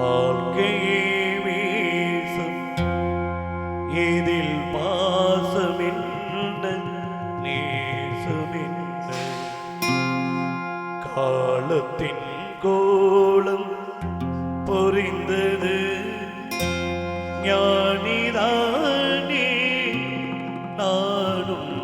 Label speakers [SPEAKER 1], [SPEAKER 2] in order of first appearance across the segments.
[SPEAKER 1] வாழ்க்கையே வீசும். இதில் பாசமில்ல நேசமில்ல காலத்தின் கோலம் பொறிந்தது. ஞானிதானே நானும்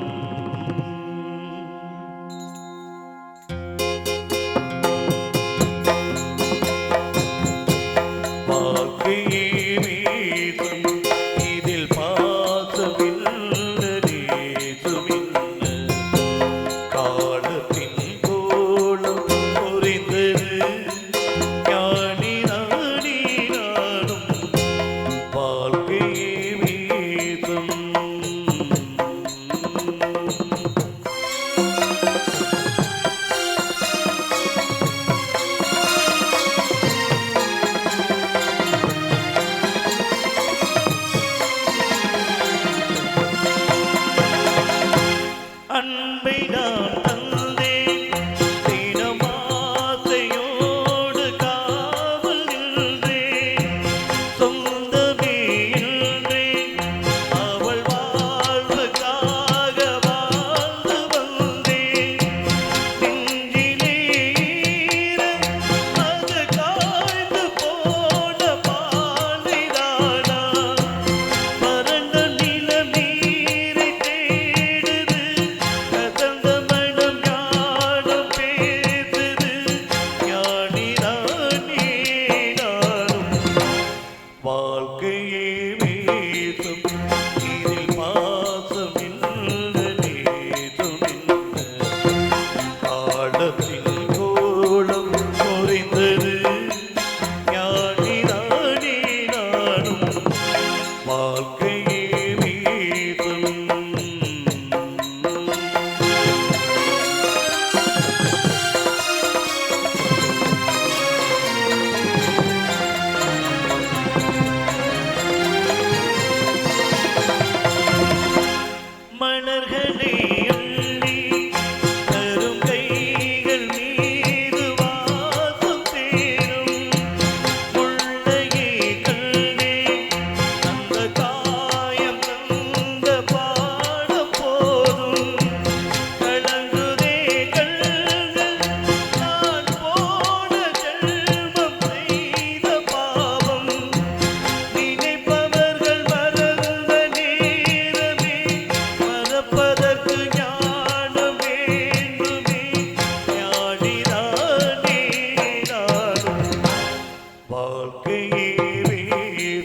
[SPEAKER 1] beat up. கொடியே வீசும் देवी